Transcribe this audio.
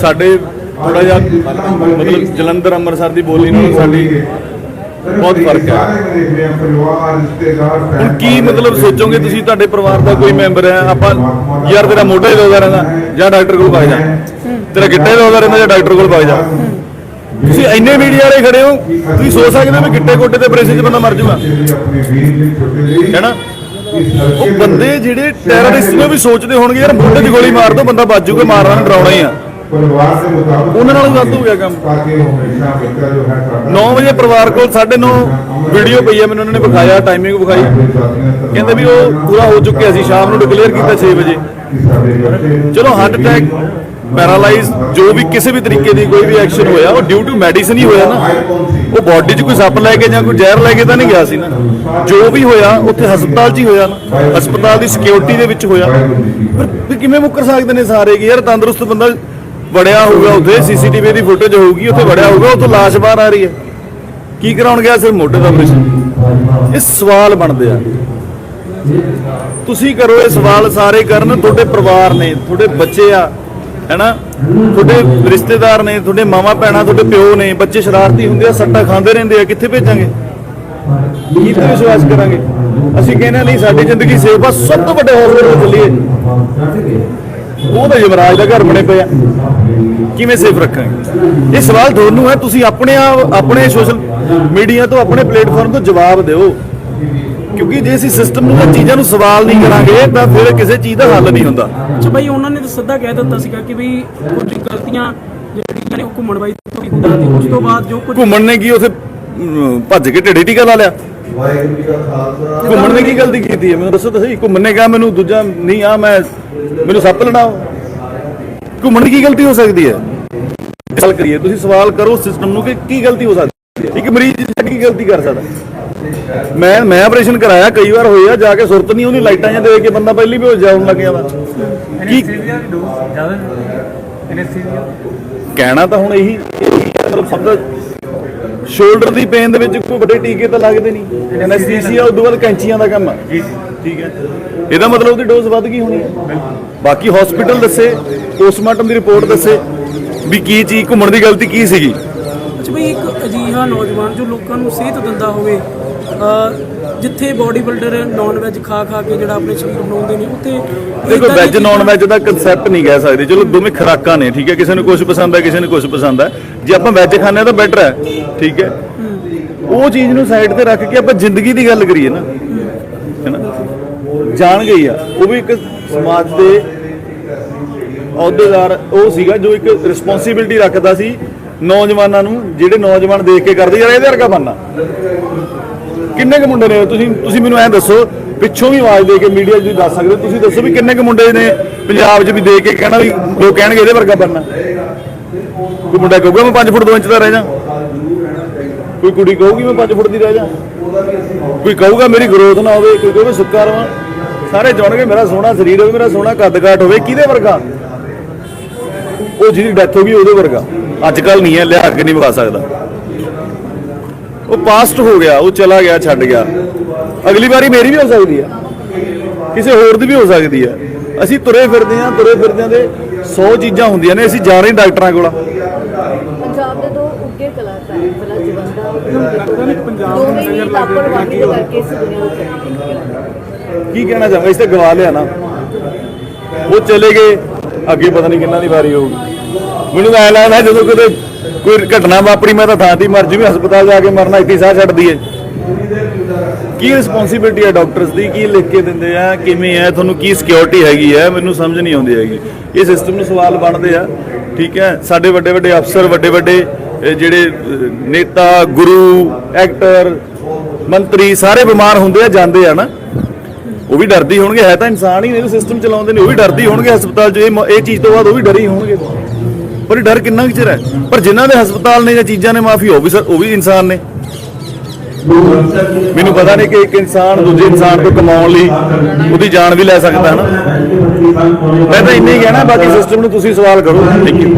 ਸਾਡੇ ਥੋੜਾ ਜਿਹਾ ਮਤਲਬ ਜਲੰਧਰ ਅੰਮ੍ਰਿਤਸਰ ਦੀ ਬੋਲੀ ਨਾਲ ਸਾਡੀ ਬਹੁਤ ਫ਼ਰਕ ਹੈ। ਹੁਣ ਕੀ ਮਤਲਬ ਸੋਚੋਗੇ ਤੁਸੀਂ? ਤੁਹਾਡੇ ਪਰਿਵਾਰ ਦਾ ਕੋਈ ਮੈਂਬਰ ਹੈ? ਆਪਾਂ ਯਾਰ ਤੇਰਾ ਮੋਢਾ ਹੀ ਦੋਦਾ ਰਹਿੰਦਾ, ਜਾਂ ਡਾਕਟਰ ਕੋਲ ਵਗ ਜਾ। ਤੇਰਾ ਗਿੱਟਾ ਹੀ ਦੋਦਾ ਰਹਿੰਦਾ, ਜਾਂ ਡਾਕਟਰ ਕੋਲ ਵਗ ਜਾ। ਤੁਸੀਂ ਇੰਨੇ ਮੀਡੀਆ ਵਾਲੇ ਖੜੇ ਹੋ, ਤੁਸੀਂ ਸੋਚ ਸਕਦੇ ਹੋ ਵੀ ਗਿੱਟੇ ਕੋਟੇ ਤੇ ਪ੍ਰੈਸ਼ਰ 'ਚ ਬੰਦਾ ਮਰ ਜਾਊਗਾ? ਹੈਨਾ? ਉਹ ਬੰਦੇ ਜਿਹੜੇ ਟੈਰਰਿਸਟ ਨੇ ਵੀ ਸੋਚਦੇ ਹੋਣਗੇ, ਯਾਰ ਮੋਢੇ 'ਚ ਗੋਲੀ ਮਾਰ ਦੋ, ਬੰਦਾ ਬਚ ਜਾਊਗਾ, ਮਾਰਨਾ ਨੂੰ ਡਰਾਉਣਾ ਹੀ ਆ। ਪਰਿਵਾਰ ਦੇ ਮੁਤਾਬਕ ਉਹਨਾਂ ਨਾਲ ਵੱਧ ਹੋ ਗਿਆ ਕੰਮ। ਤਾਂ ਕਿ ਉਹ ਹਮੇਸ਼ਾ ਬੱਚਾ ਜੋ ਹੈ ਘਰ 9 ਵਜੇ ਪਰਿਵਾਰ ਕੋਲ 9:30 ਵੀਡੀਓ ਪਈ ਆ ਮੈਨੂੰ ਉਹਨਾਂ ਨੇ ਵਿਖਾਇਆ ਟਾਈਮਿੰਗ ਵਿਖਾਈ। ਕਹਿੰਦੇ ਵੀ ਉਹ ਪੂਰਾ ਹੋ ਚੁੱਕਿਆ ਸੀ ਸ਼ਾਮ ਨੂੰ ਡਿਕਲੇਅਰ ਕੀਤਾ 6 ਵਜੇ। ਚਲੋ ਹਾਰਟ ਅਟੈਕ ਪੈਰਾਲਾਈਜ਼ ਜੋ ਵੀ ਕਿਸੇ ਵੀ ਤਰੀਕੇ ਦੀ ਕੋਈ ਵੀ ਐਕਸ਼ਨ ਹੋਇਆ ਉਹ ਡਿਊ ਟੂ ਮੈਡੀਸਨ ਹੀ ਹੋਇਆ ਨਾ। ਉਹ ਬਾਡੀ 'ਚ ਕੋਈ ਸੱਪ ਲੈ ਕੇ ਜਾਂ ਕੋਈ ਜ਼ਹਿਰ ਲੈ ਕੇ ਤਾਂ ਨਹੀਂ ਗਿਆ ਸੀ ਨਾ। ਜੋ ਵੀ ਹੋਇਆ ਉੱਥੇ ਹਸਪਤਾਲ 'ਚ ਹੀ ਹੋਇਆ ਨਾ। ਹਸਪਤਾਲ ਦੀ ਸਿਕਿਉਰਿਟੀ ਦੇ ਵਿੱਚ ਹੋਇਆ। ਪਰ ਕਿਵੇਂ ਮੁੱਕਰ ਸਕਦੇ ਨੇ ਸਾਰੇ ਕਿ ਯਾਰ ਤੰਦਰੁਸਤ ਬੰਦਾ ਵੜਿਆ ਹੋਊਗਾ ਉੱਥੇ ਸੀਸੀਟੀਵੀ ਦੀ ਫੁਟੇਜ ਹੋਊਗੀ ਉੱਥੇ ਵੜਿਆ ਹੋਊਗਾ ਉੱਥੋਂ ਲਾਸ਼ ਬਾਹਰ ਆ ਰਹੀ ਹੈ। ਕੀ ਕਰਾਉਣ ਗਿਆ ਸਿਰ ਮੋਢੇ ਦਾ ਆਪਰੇਸ਼ਨ ਇਹ ਸਵਾਲ ਬਣਦੇ ਆ। ਤੁਸੀਂ ਕਰੋ ਇਹ ਸਵਾਲ ਸਾਰੇ ਕਰਨ ਤੁਹਾਡੇ ਪਰਿਵਾਰ ਨੇ ਤੁਹਾਡੇ ਬੱਚੇ ਆ ਹੈਨਾ? ਤੁਹਾਡੇ ਰਿਸ਼ਤੇਦਾਰ ਨੇ ਤੁਹਾਡੇ ਮਾਵਾ ਭੈਣਾਂ ਤੁਹਾਡੇ ਪਿਓ ਨੇ ਬੱਚੇ ਸ਼ਰਾਰਤੀ ਹੁੰਦੇ ਆ ਸੱਟਾ ਖਾਂਦੇ ਰਹਿੰਦੇ ਆ ਕਿੱਥੇ ਭੇਜਾਂਗੇ? ਕੀ ਤੇ ਵਿਸ਼ਵਾਸ ਕਰਾਂਗੇ? ਅਸੀਂ ਕਹਿੰਦੇ ਹਾਂ, ਨਹੀਂ ਸਾਡੀ ਜ਼ਿੰਦਗੀ ਸੇਫ ਆ ਸਭ ਤੋਂ ਵੱਡੇ ਹਸਪਤਾਲ ਚੱਲੀਏ। ਉਹ ਤਾਂ ਯਮਰਾਜ ਦਾ ਘਰ ਬਣੇ ਪਿਆ ਕਿਵੇਂ ਸੇਫ ਰੱਖਾਂਗੇ? ਇਹ ਸਵਾਲ ਤੁਹਾਨੂੰ ਹੈ ਤੁਸੀਂ ਆਪਣੇ ਆਪ ਆਪਣੇ ਸੋਸ਼ਲ ਮੀਡੀਆ ਤੋਂ ਆਪਣੇ ਪਲੇਟਫਾਰਮ ਤੋਂ ਜਵਾਬ ਦਿਓ। ਕਿਉਂਕਿ ਜੇ ਅਸੀਂ ਸਿਸਟਮ ਨੂੰ ਤਾਂ ਚੀਜ਼ਾਂ ਨੂੰ ਸਵਾਲ ਨਹੀਂ ਕਰਾਂਗੇ ਤਾਂ ਫਿਰ ਕਿਸੇ ਚੀਜ਼ ਦਾ ਹੱਲ ਨਹੀਂ ਹੁੰਦਾ। ਅੱਛਾ ਭਾਈ ਉਹਨਾਂ ਨੇ ਤਾਂ ਸਿੱਧਾ ਕਹਿ ਦਿੱਤਾ ਸੀਗਾ ਕਿ ਵੀ ਕੁਝ ਗਲਤੀਆਂ ਜਿਹੜੀਆਂ ਨੇ ਉਹ ਘੁੰਮਣ ਬਾਈ ਤੋਂ ਵੀ ਹੁੰਦਾ ਤੇ ਉਸ ਤੋਂ ਬਾਅਦ ਜੋ ਕੁਝ ਘੁੰਮਣ ਨੇ ਕੀ ਉਥੇ ਭੱਜ ਕੇ ਢੇੜੇ ਟੀਕਾ ਲਾ ਲਿਆ? ਵਾਹਿਗੁਰੂ ਜੀ ਕਾ ਖਾਲਸਾ। ਘੁੰਮਣ ਨੇ ਕੀ ਗਲਤੀ ਕੀਤੀ ਹੈ? ਮੈਨੂੰ ਦੱਸੋ ਤਾਂ ਸਹੀ। ਘੁੰਮਣ ਨੇ ਕਿਹਾ ਮੈਨੂੰ ਦੂਜਾ ਨਹੀਂ ਆ ਮੈਂ ਮੈਨੂੰ ਸੱਪ ਲੜਾਓ ਘੁੰਮਣ ਦੀ ਕੀ ਗਲਤੀ ਹੋ ਸਕਦੀ ਹੈ? ਸਵਾਲ ਕਰੀਏ ਤੁਸੀਂ ਸਵਾਲ ਕਰੋ ਸਿਸਟਮ ਨੂੰ ਕਿ ਕੀ ਗਲਤੀ ਹੋ ਸਕਦੀ ਹੈ? ਇੱਕ ਮਰੀਜ਼ ਕੀ ਗਲਤੀ ਕਰ ਸਕਦਾ। ਮੈਂ ਮੈਂ ਆਪਰੇਸ਼ਨ ਕਰਾਇਆ ਕਈ ਵਾਰ ਹੋਇਆ ਜਾ ਕੇ ਸੁਰਤ ਨਹੀਂ ਉਹਦੀ ਲਾਈਟਾਂ ਜਾਂ ਦੇ ਕੇ ਬੰਦਾ ਪਹਿਲੀ ਵੀ ਹੋ ਜਾਉਣ ਲੱਗ ਜਾਂਦਾ ਕੀ ਕਹਿਣਾ ਤਾਂ ਹੁਣ ਇਹੀ ਮਤਲਬ ਸਭ ਦਾ ਸ਼ੋਲਡਰ ਦੀ ਪੇਨ ਦੇ ਵਿੱਚ ਕੋਈ ਵੱਡੇ ਟੀਕੇ ਤਾਂ ਲੱਗਦੇ ਨਹੀਂ। ਐਨਐਸਥੀਸੀਆ ਉਦੋਂ ਬਾਅਦ ਕੈਂਚੀਆਂ ਦਾ ਕੰਮ ਆ। ਜੀ ਠੀਕ ਹੈ। ਇਹਦਾ ਮਤਲਬ ਉਹਦੀ ਡੋਜ਼ ਵੱਧ ਗਈ ਹੋਣੀ ਹੈ ਬਾਕੀ ਹਸਪੀਟਲ ਦੱਸੇ ਪੋਸਟਮਾਰਟਮ ਦੀ ਰਿਪੋਰਟ ਦੱਸੇ ਵੀ ਕੀ ਚੀਜ਼ ਘੁੰਮਣ ਦੀ ਗਲਤੀ ਕੀ ਸੀਗੀ। ਅੱਛਾ ਭਾਈ ਇੱਕ ਅਜੀਹਾ ਨੌਜਵਾਨ ਜੋ ਲੋਕਾਂ ਨੂੰ ਸੇਧ ਦਿੰਦਾ ਹੋਵੇ ਜਿੱਥੇ ਬਾਡੀ ਬਿਲਡਰ ਨਾਨ ਵੈਜ ਖਾ ਖਾ ਕੇ ਜਿਹੜਾ ਆਪਣੇ ਸਰੀਰ ਬਣਾਉਂਦੇ ਨੇ ਉੱਥੇ ਦੇਖੋ ਵੈਜ ਨਾਨ ਵੈਜ ਦਾ ਕਨਸੈਪਟ ਨਹੀਂ ਕਹਿ ਸਕਦੇ। ਚਲੋ ਦੋਵੇਂ ਖੁਰਾਕਾਂ ਨੇ ਠੀਕ ਹੈ? ਕਿਸੇ ਨੂੰ ਕੁਝ ਪਸੰਦ ਹੈ ਕਿਸੇ ਨੂੰ ਕੁਝ ਪਸੰਦ ਹੈ। ਜੇ ਆਪਾਂ ਵੈਜ ਹਾਂ ਤਾਂ ਬੈਟਰ ਹੈ ਠੀਕ ਹੈ? ਉਹ ਚੀਜ਼ ਨੂੰ ਸਾਈਡ ਤੇ ਰੱਖ ਕੇ ਆਪਾਂ ਜ਼ਿੰਦਗੀ ਦੀ ਗੱਲ ਕਰੀਏ ਨਾ ਹੈਨਾ ਜਾਣ ਗਈ ਆ। ਉਹ ਵੀ ਇੱਕ ਸਮਾਜ ਦੇ ਅਹੁਦੇਦਾਰ ਉਹ ਸੀਗਾ ਜੋ ਇੱਕ ਰਿਸਪੌਂਸਿਬਿਲਟੀ ਰੱਖਦਾ ਸੀ ਨੌਜਵਾਨਾਂ ਨੂੰ ਜਿਹੜੇ ਨੌਜਵਾਨ ਦੇਖ ਕੇ ਕਰਦੇ ਯਾਰ ਇਹਦੇ ਵਰਗਾ ਬਣਨਾ। ਕਿੰਨੇ ਕੁ ਮੁੰਡੇ ਨੇ? ਤੁਸੀਂ ਤੁਸੀਂ ਮੈਨੂੰ ਐਂ ਦੱਸੋ, ਪਿੱਛੋਂ ਵੀ ਆਵਾਜ਼ ਦੇ ਕੇ ਮੀਡੀਆ 'ਚ ਵੀ ਦੱਸ ਸਕਦੇ ਹੋ। ਤੁਸੀਂ ਦੱਸੋ ਵੀ ਕਿੰਨੇ ਕੁ ਮੁੰਡੇ ਨੇ ਪੰਜਾਬ 'ਚ ਵੀ ਦੇ ਕੇ ਕਹਿਣਾ ਵੀ ਲੋਕ ਕਹਿਣਗੇ ਇਹਦੇ ਵਰਗਾ ਬਣਨਾ। ਕੋਈ ਮੁੰਡਾ ਕਹੂਗਾ, ਮੈਂ 5 ਫੁੱਟ 2 ਇੰਚ ਦਾ ਰਹਿ ਜਾ। ਕੋਈ ਕੁੜੀ ਕਹੂਗੀ, ਮੈਂ 5 ਫੁੱਟ ਦੀ ਰਹਿ ਜਾ। ਕੋਈ ਕਹੂਗਾ, ਮੇਰੀ ਗਰੋਥ ਨਾ ਹੋਵੇ, ਕੋਈ ਕਹੂਗਾ, ਸੁੱਕਾ ਰਵਾਂ। ਸਾਰੇ ਜਾਣਗੇ, ਮੇਰਾ ਸੋਹਣਾ ਸਰੀਰ ਹੋਵੇ, ਮੇਰਾ ਸੋਹਣਾ ਕੱਦ ਕਾਟ ਹੋਵੇ। ਕਿਹਦੇ ਵਰਗਾ? ਉਹ ਜਿਹਦੀ ਡੈਥ ਹੋ ਗਈ, ਉਹਦੇ ਵਰਗਾ। ਅੱਜ ਕੱਲ ਨਹੀਂ ਹੈ, ਲਿਆ ਕੇ ਨਹੀਂ ਵਿਖਾ ਸਕਦਾ। ਉਹ ਪਾਸਟ ਹੋ ਗਿਆ ਉਹ ਚਲਾ ਗਿਆ ਛੱਡ ਗਿਆ। ਅਗਲੀ ਵਾਰੀ ਮੇਰੀ ਵੀ ਹੋ ਸਕਦੀ ਹੈ ਕਿਸੇ ਹੋਰ ਦੀ ਵੀ ਹੋ ਸਕਦੀ ਹੈ ਅਸੀਂ ਤੁਰੇ ਫਿਰਦੇ ਹਾਂ ਤੁਰੇ ਫਿਰਦਿਆਂ ਦੇ 100 ਚੀਜ਼ਾਂ ਹੁੰਦੀਆਂ ਨੇ ਅਸੀਂ ਜਾ ਰਹੇ ਡਾਕਟਰਾਂ ਕੋਲ। ਪੰਜਾਬ ਦੇ ਦੋ ਉੱਗੇ ਕਲਾਕਾਰ ਬਲਾ ਜਵੰਦਾ ਦੋਵੇਂ ਹੀ ਲਾਪਰਵਾਹੀ ਦੇ ਕਰਕੇ ਇਸ ਦੁਨੀਆ ਵਿੱਚ ਆਏ। ਕੀ ਕਹਿਣਾ ਚਾਹਾਂਗਾ? ਇਸ ਤੇ ਗਵਾ ਲਿਆ ਨਾ। ਉਹ ਚਲੇ ਗਏ। ਅੱਗੇ ਪਤਾ ਨਹੀਂ ਕਿੰਨਾ ਦੀ ਵਾਰੀ ਹੋਊਗੀ। ਮੈਨੂੰ ਤਾਂ ਐ ਲੱਗਦਾ ਜਦੋਂ ਕਿਤੇ ਕੋਈ ਘਟਨਾ ਵਾਪਰੀ, ਮੈਂ ਤਾਂ ਥਾਂ ਤੇ ਮਰ ਜੂ, ਵੀ ਹਸਪਤਾਲ ਜਾ ਕੇ ਮਰਨਾ, ਇੱਥੇ ਸਾਹ ਛੱਡ ਦਈਏ। ਕੀ ਰਿਸਪੌਂਸਿਬਿਲਟੀ ਹੈ ਡਾਕਟਰਸ ਦੀ? ਕੀ ਲਿਖ ਕੇ ਦਿੰਦੇ ਆ? ਕਿਵੇਂ ਹੈ ਤੁਹਾਨੂੰ ਕੀ ਸਿਕਿਉਰਿਟੀ ਹੈਗੀ ਹੈ ਮੈਨੂੰ ਸਮਝ ਨਹੀਂ ਆਉਂਦੀ ਹੈਗੀ। ਇਹ ਸਿਸਟਮ ਨੂੰ ਸਵਾਲ ਬਣਦੇ ਆ, ਠੀਕ ਹੈ? ਸਾਡੇ ਵੱਡੇ ਵੱਡੇ ਅਫਸਰ, ਵੱਡੇ ਵੱਡੇ ਜਿਹੜੇ ਨੇਤਾ, ਗੁਰੂ ਐਕਟਰ ਮੰਤਰੀ, ਸਾਰੇ ਬਿਮਾਰ ਹੁੰਦੇ ਆ, ਜਾਂਦੇ ਆ ਨਾ। ਉਹ ਵੀ ਡਰਦੀ ਹੋਣਗੇ, ਹੈ ਤਾਂ ਇਨਸਾਨ ਹੀ ਨੇ ਸਿਸਟਮ ਚਲਾਉਂਦੇ ਨੇ, ਉਹ ਵੀ ਡਰਦੀ ਹੋਣਗੇ ਹਸਪਤਾਲ 'ਚ। ਇਹ ਚੀਜ਼ ਤੋਂ ਬਾਅਦ ਉਹ ਵੀ ਡਰੇ ਹੋਣਗੇ। ਪਰ ਡਰ ਕਿੰਨਾ ਕੁ ਚਿਰ ਹੈ? ਪਰ ਜਿਨ੍ਹਾਂ ਦੇ ਹਸਪਤਾਲ ਨੇ ਜਾਂ ਚੀਜ਼ਾਂ ਨੇ ਮਾਫੀ ਹੋ ਵੀ ਸਰ, ਉਹ ਵੀ ਇਨਸਾਨ ਨੇ। ਮੈਨੂੰ ਪਤਾ ਨਹੀਂ ਕਿ ਇੱਕ ਇਨਸਾਨ ਦੂਜੇ ਇਨਸਾਨ ਤੋਂ ਕਮਾਉਣ ਲਈ ਉਹਦੀ ਜਾਨ ਵੀ ਲੈ ਸਕਦਾ ਹੈ ਨਾ ਮੈਂ ਤਾਂ ਇੰਨਾ ਹੀ ਕਹਿਣਾ, ਬਾਕੀ ਸਿਸਟਮ ਨੂੰ ਤੁਸੀਂ ਸਵਾਲ ਕਰੋ। Thank you